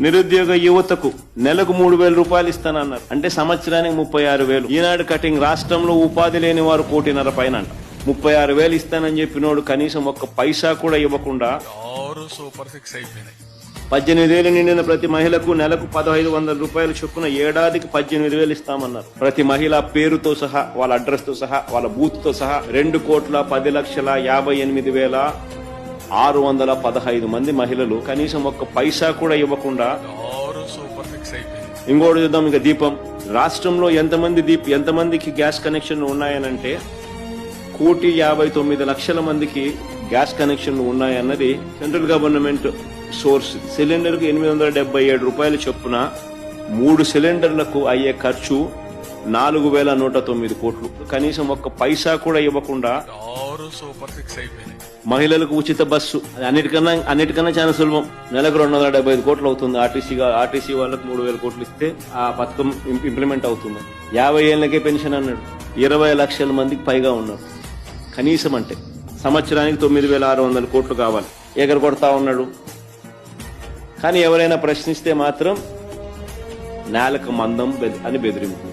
నిరుద్యోగ యువతకు నెలకు మూడు వేల రూపాయలు ఇస్తానన్నారు. అంటే సంవత్సరానికి ముప్పై ఆరు వేలు. ఈనాడు కటింగ్ రాష్ట్రంలో ఉపాధి లేని వారు కోటిన్నర పైన అంట. ముప్పై ఆరు వేలు ఇస్తానని చెప్పినోడు కనీసం ఒక్క పైసా కూడా ఇవ్వకుండా సూపర్ సిక్స్ అయిపోయినాయి. పద్దెనిమిది వేలు నిండిన ప్రతి మహిళకు నెలకు పదహైదు వందల రూపాయలు చొప్పున ఏడాదికి పద్దెనిమిది వేలు ఇస్తామన్నారు. ప్రతి మహిళ పేరుతో సహా వాళ్ళ అడ్రస్తో సహా వాళ్ళ బూత్తో సహా రెండు కోట్ల పది లక్షల యాభై ఎనిమిది వేల ఆరు వందల పదహైదు మంది మహిళలు కనీసం ఒక్క పైసా కూడా ఇవ్వకుండా ఇంకోటి చూద్దాం ఇక దీపం. రాష్ట్రంలో ఎంతమంది దీప్ ఎంతమందికి గ్యాస్ కనెక్షన్లు ఉన్నాయనంటే కోటి యాభై తొమ్మిది లక్షల మందికి గ్యాస్ కనెక్షన్లు ఉన్నాయన్నది సెంట్రల్ గవర్నమెంట్ సోర్స్. సిలిండర్కు ఎనిమిది వందల డెబ్బై ఏడు రూపాయల చొప్పున మూడు సిలిండర్లకు అయ్యే ఖర్చు నాలుగు వేల నూట తొమ్మిది కోట్లు. కనీసం ఒక్క పైసా కూడా ఇవ్వకుండా సూపర్ అయిపోయినాయి. మహిళలకు ఉచిత బస్సు. అన్నిటికన్నా అన్నిటికన్నా చాలా సులభం. నెలకు రెండు వందల డెబ్బై ఐదు కోట్లు అవుతుంది. ఆర్టీసీ ఆర్టీసీ వాళ్ళకి మూడు వేల కోట్లు ఇస్తే ఆ పథకం ఇంప్లిమెంట్ అవుతుంది. యాభై ఏళ్ళకే పెన్షన్ అన్నాడు. ఇరవై లక్షల మందికి పైగా ఉన్నారు. కనీసం అంటే సంవత్సరానికి తొమ్మిది వేల ఆరు వందల కోట్లు కావాలి. ఎగర కొడతా ఉన్నాడు. కానీ ఎవరైనా ప్రశ్నిస్తే మాత్రం నేలకు మందం అని బెదిరింపు.